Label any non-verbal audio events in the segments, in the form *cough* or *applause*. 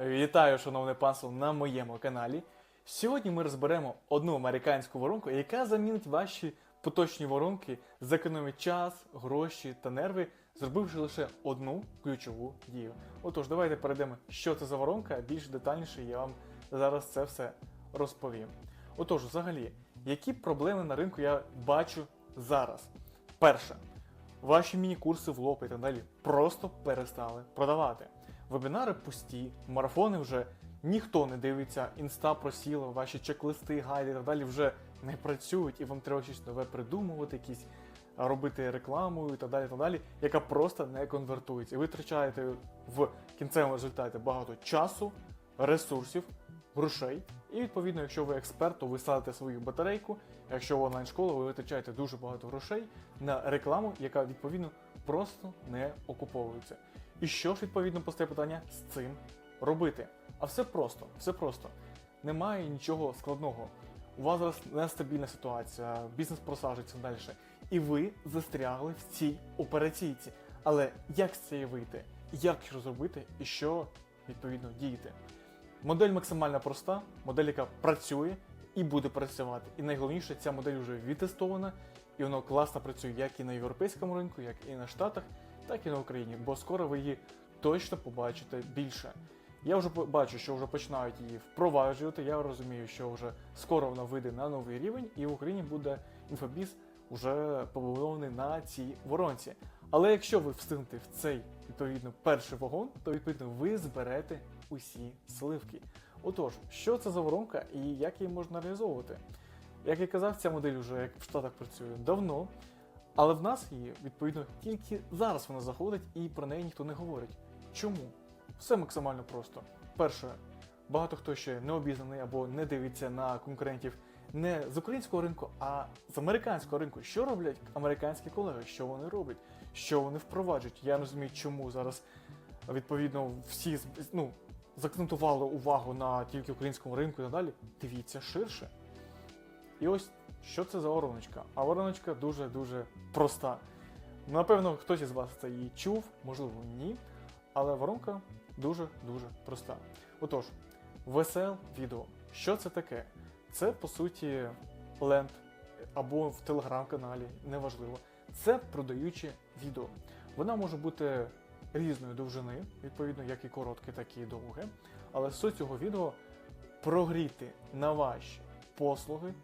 Вітаю, шановне панство, на моєму каналі. Сьогодні ми розберемо одну американську воронку, яка замінить ваші поточні воронки, зекономить час, гроші та нерви, зробивши лише одну ключову дію. Отож, давайте перейдемо, що це за воронка. Більш детальніше я вам зараз це все розповім. Отож, взагалі, які проблеми на ринку я бачу зараз? Перше, ваші міні-курси в лоб і так далі просто перестали продавати. Вебінари пусті, марафони вже ніхто не дивиться, інста просіла, ваші чек-листи, гайди і так далі вже не працюють, і вам треба щось нове придумувати, якісь робити рекламу і так далі, і так далі, яка просто не конвертується. І ви втрачаєте в кінцевому результаті багато часу, ресурсів, грошей. І відповідно, якщо ви експерт, то ви садите свою батарейку. Якщо ви онлайн-школа, ви витрачаєте дуже багато грошей на рекламу, яка відповідно просто не окуповується. І що ж відповідно постає питання з цим робити? А все просто, все просто. Немає нічого складного. У вас зараз нестабільна ситуація, бізнес просаджується далі. І ви застрягли в цій операційці. Але як з цієї вийти? Як що зробити і що відповідно діяти? Модель максимально проста, модель, яка працює і буде працювати. І найголовніше, ця модель вже відтестована, і вона класно працює як і на європейському ринку, як і на Штатах, так і на Україні, бо скоро ви її точно побачите більше. Я вже бачу, що вже починають її впроваджувати. Я розумію, що вже скоро вона вийде на новий рівень, і в Україні буде інфобіз вже побудований на цій воронці. Але якщо ви встигнете в цей відповідно перший вагон, то відповідно ви зберете усі сливки. Отож, що це за воронка і як її можна реалізовувати? Як я казав, ця модель вже як в Штатах працює давно, але в нас її відповідно тільки зараз вона заходить і про неї ніхто не говорить. Чому? Все максимально просто. Перше, багато хто ще не обізнаний або не дивиться на конкурентів не з українського ринку, а з американського ринку. Що роблять американські колеги? Що вони роблять? Що вони впроваджують? Я не розумію, чому зараз відповідно всі ну, закцентували увагу на тільки українському ринку і надалі. Дивіться ширше. І ось що це за вороночка? А вороночка дуже-дуже проста. Напевно, хтось із вас це її чув, можливо, ні. Але воронка дуже-дуже проста. Отож, VSL відео. Що це таке? Це, по суті, ленд або в телеграм-каналі, неважливо. Це продаюче відео. Вона може бути різної довжини, відповідно, як і коротке, так і довге. Але суть цього відео прогріти на ваші послуги,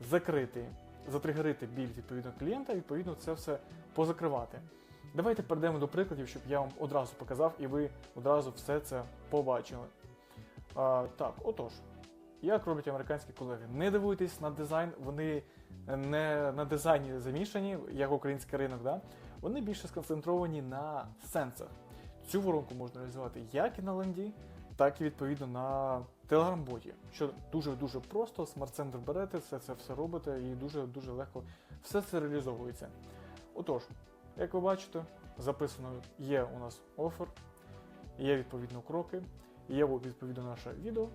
закрити, затригерити біль відповідно клієнта, відповідно, це все позакривати. Давайте перейдемо до прикладів, щоб я вам одразу показав і ви одразу все це побачили. А, так, отож, як роблять американські колеги? Не дивуйтесь на дизайн, вони не на дизайні замішані, як український ринок, да? вони більше сконцентровані на сенсах. Цю воронку можна реалізувати як і на ленді, так і відповідно на телеграм-боті, що дуже-дуже просто, смарт-центр берете, все це все робите і дуже-дуже легко все це реалізовується. Отож, як ви бачите, записано є у нас офер, є відповідно кроки, є відповідно наше відео.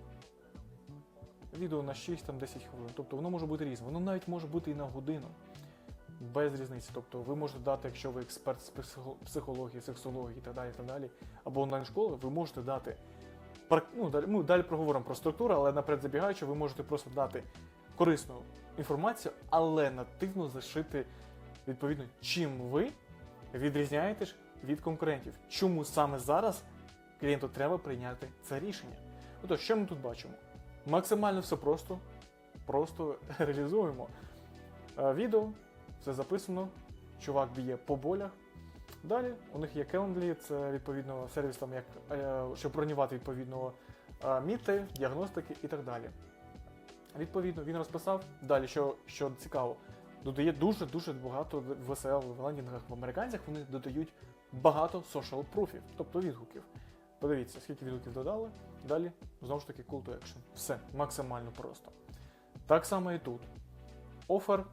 Відео на 6-10 хвилин. Тобто воно може бути різне. Воно навіть може бути і на годину. Без різниці. Тобто ви можете дати, якщо ви експерт з психології, сексології і так далі, і так далі, або онлайн-школи, ви можете дати. Ну, далі, ну, далі проговоримо про структуру, але наперед забігаючи, ви можете просто дати корисну інформацію, але нативно зашити відповідно, чим ви відрізняєтесь від конкурентів. Чому саме зараз клієнту треба прийняти це рішення? Отож, що ми тут бачимо? Максимально все просто, просто *laughs* реалізуємо. Е, Відео, все записано, чувак б'є по болях. Далі у них є Calendly, це відповідно сервіс, там, як, е, щоб бронювати відповідно е, міти, діагностики і так далі. Відповідно, він розписав. Далі, що, що цікаво, додає дуже-дуже багато в VSL в лендінгах в американцях, вони додають багато social пруфів, тобто відгуків. Подивіться, скільки відгуків додали. Далі, знову ж таки, call to action. Все максимально просто. Так само і тут. Офер,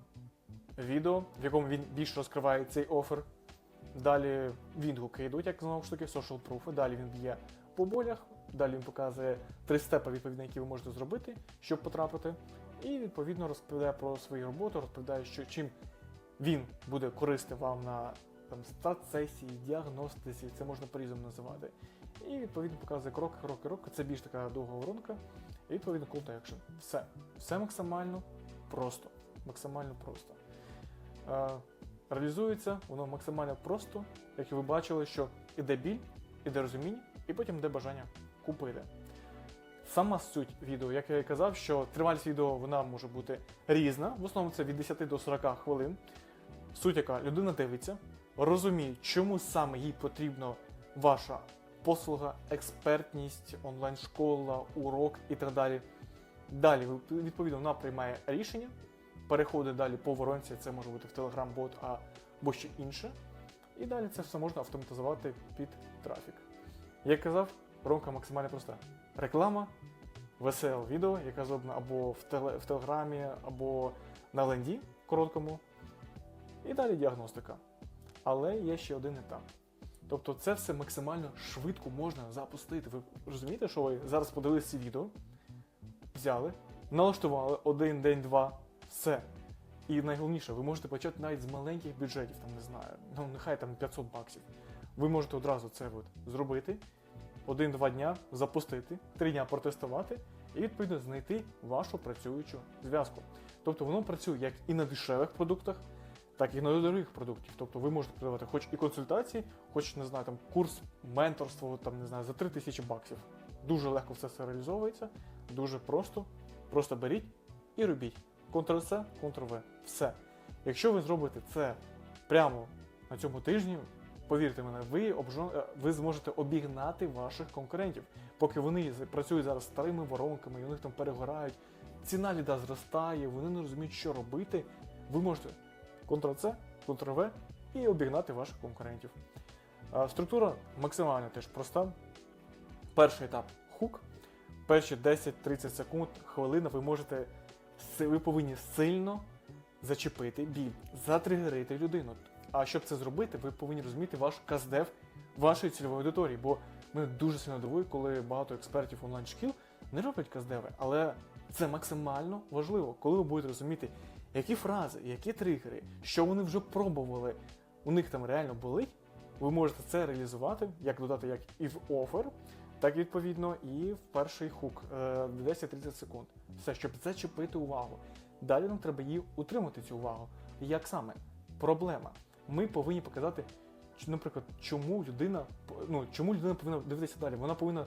відео, в якому він більш розкриває цей офер. Далі відгуки йдуть, як знову ж таки, social proof. Далі він б'є по болях, далі він показує три степи, відповідно, які ви можете зробити, щоб потрапити. І відповідно розповідає про свою роботу, розповідає, що чим він буде користи вам на там, стат-сесії, діагностиці, це можна по-різному називати. І відповідно показує крок, крок, крок. Це більш така довга воронка. І відповідно call to action. Все. Все максимально просто. Максимально просто. Реалізується воно максимально просто, як і ви бачили, що іде біль, іде розуміння, і потім йде бажання купити. Сама суть відео, як я і казав, що тривалість відео вона може бути різна. В основному це від 10 до 40 хвилин. Суть яка людина дивиться, розуміє, чому саме їй потрібна ваша послуга, експертність, онлайн-школа, урок і так далі. Далі, відповідно, вона приймає рішення, переходить далі по воронці, це може бути в Telegram-бот або ще інше. І далі це все можна автоматизувати під трафік. Як казав, воронка максимально проста. Реклама, VSL відео, яка зроблена або в, теле, в Телеграмі, або на ленді короткому. І далі діагностика. Але є ще один етап. Тобто це все максимально швидко можна запустити. Ви розумієте, що ви зараз подивилися відео, взяли, налаштували один день, два, все. І найголовніше, ви можете почати навіть з маленьких бюджетів, там не знаю, ну нехай там 500 баксів. Ви можете одразу це от зробити, один-два дня запустити, три дня протестувати і відповідно знайти вашу працюючу зв'язку. Тобто воно працює як і на дешевих продуктах, так і на дорогих продуктів. Тобто ви можете продавати хоч і консультації, хоч не знаю, там курс менторства, там не знаю, за 3 тисячі баксів. Дуже легко все це реалізовується, дуже просто. Просто беріть і робіть. Ctrl-C, Ctrl-V. Все. Якщо ви зробите це прямо на цьому тижні, повірте мене, ви, обжон... е, ви зможете обігнати ваших конкурентів. Поки вони працюють зараз старими воронками, і у них там перегорають, ціна ліда зростає, вони не розуміють, що робити. Ви можете Ctrl-C, Ctrl-V і обігнати ваших конкурентів. Структура максимально теж проста. Перший етап хук. Перші 10-30 секунд, хвилина ви можете ви повинні сильно зачепити біль, затригерити людину. А щоб це зробити, ви повинні розуміти ваш каздев вашої цільової аудиторії. Бо мене дуже сильно дивує, коли багато експертів онлайн-шкіл не роблять каздеви, але це максимально важливо, коли ви будете розуміти, які фрази, які тригери, що вони вже пробували, у них там реально болить, ви можете це реалізувати, як додати як і в офер, так відповідно і в перший хук е, 10-30 секунд. Все, щоб зачепити увагу. Далі нам треба її утримати цю увагу. Як саме? Проблема. Ми повинні показати, наприклад, чому людина, ну, чому людина повинна дивитися далі. Вона повинна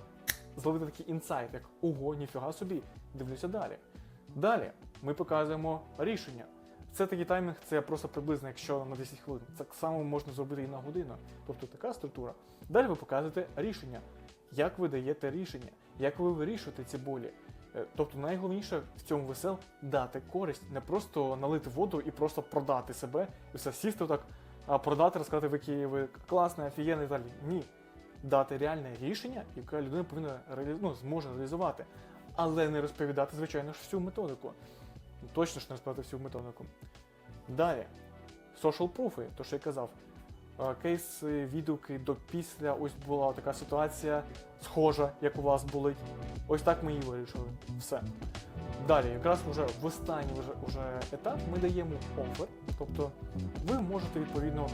зловити такий інсайт, як ого, ніфіга собі, дивлюся далі. Далі ми показуємо рішення. Це такий таймінг, це просто приблизно, якщо на 10 хвилин. Так само можна зробити і на годину. Тобто така структура. Далі ви показуєте рішення. Як ви даєте рішення, як ви вирішуєте ці болі. Е, Тобто найголовніше в цьому весел дати користь, не просто налити воду і просто продати себе, і все сісти так, продати, розказати, ви які ви класний, офігенний і далі. Ні. Дати реальне рішення, яке людина повинна ну, зможе реалізувати, але не розповідати, звичайно ж, всю методику. Точно ж не розповідати всю методику. Далі, social proof, то що я казав. Е, Кейси, відгуки до після, ось була така ситуація схожа, як у вас болить. Ось так ми її вирішили. Все. Далі, якраз вже в останній вже, вже етап ми даємо офер. Тобто ви можете відповідно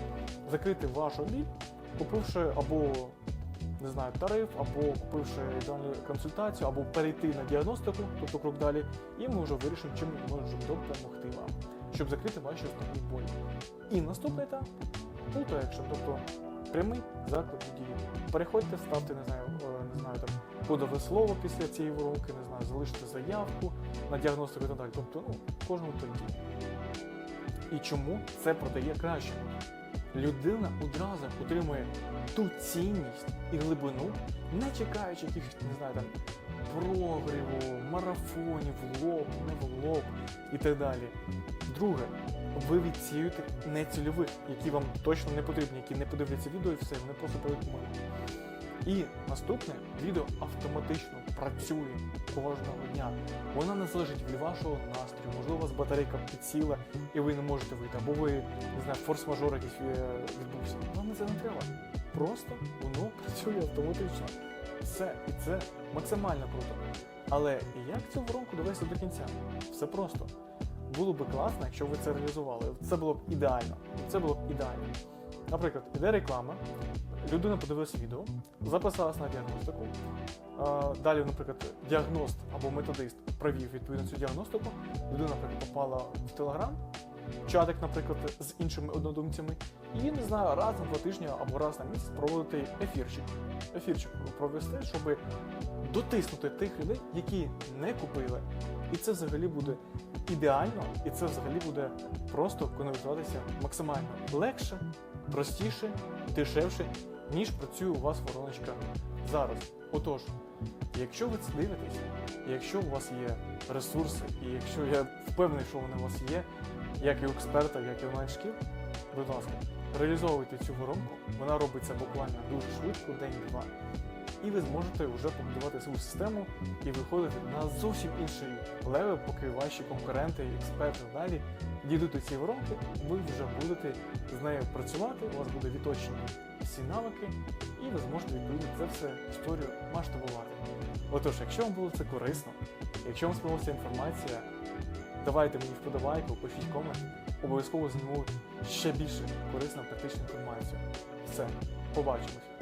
закрити вашу обід, купивши або не знаю, тариф, або купивши ідеальну консультацію, або перейти на діагностику, тобто крок далі, і ми вже вирішимо, чим ми можемо допомогти вам, щоб закрити ваші основні болі. І наступний етап Call to тобто прямий заклик дії. Переходьте, ставте, не знаю, е, не знаю там кодове слово після цієї воронки, не знаю, залиште заявку на діагностику і так далі. Тобто, ну, кожному тоді. І чому це продає краще? Людина одразу отримує ту цінність і глибину, не чекаючи якихось, не знаю, там прогріву, марафонів, лоб, не в лоб і так далі. Друге, ви відсіюєте нецільових, які вам точно не потрібні, які не подивляться відео і все, вони просто мимо. І наступне відео автоматично працює кожного дня. Вона не залежить від вашого настрою. Можливо, у вас батарейка підсіла і ви не можете вийти, або ви не знаю, форс-мажор якийсь е, відбувся. Вам це не треба. Просто воно працює автоматично. Все, і це максимально круто. Але як цю воронку довести до кінця? Все просто. Було би класно, якщо ви це реалізували. Це було б ідеально. Це було б ідеально. Наприклад, іде реклама, людина подивилася відео, записалась на діагностику. Далі, наприклад, діагност або методист провів відповідно цю діагностику. Людина, наприклад, попала в Телеграм, чатик, наприклад, з іншими однодумцями, і не знаю, раз на два тижні або раз на місяць проводити ефірчик. Ефірчик провести, щоб дотиснути тих людей, які не купили. І це взагалі буде ідеально, і це взагалі буде просто конвертуватися максимально легше, простіше, дешевше, ніж працює у вас вороночка зараз. Отож, якщо ви це дивитесь, якщо у вас є ресурси, і якщо я впевнений, що вони у вас є, як і у експерта, як і онлайн-шкіл, будь ласка, реалізовуйте цю воронку. Вона робиться буквально дуже швидко, день-два. І ви зможете вже побудувати свою систему і виходити на зовсім інший левел, поки ваші конкуренти, експерти далі дійдуть до цієї воронки, ви вже будете з нею працювати, у вас буде відточені всі навики, і ви зможете відповідно це все історію масштабувати. Отож, якщо вам було це корисно, якщо вам сподобалася інформація, давайте мені вподобайку, пишіть комент, обов'язково зніму ще більше корисну практичну інформацію. Все, побачимось.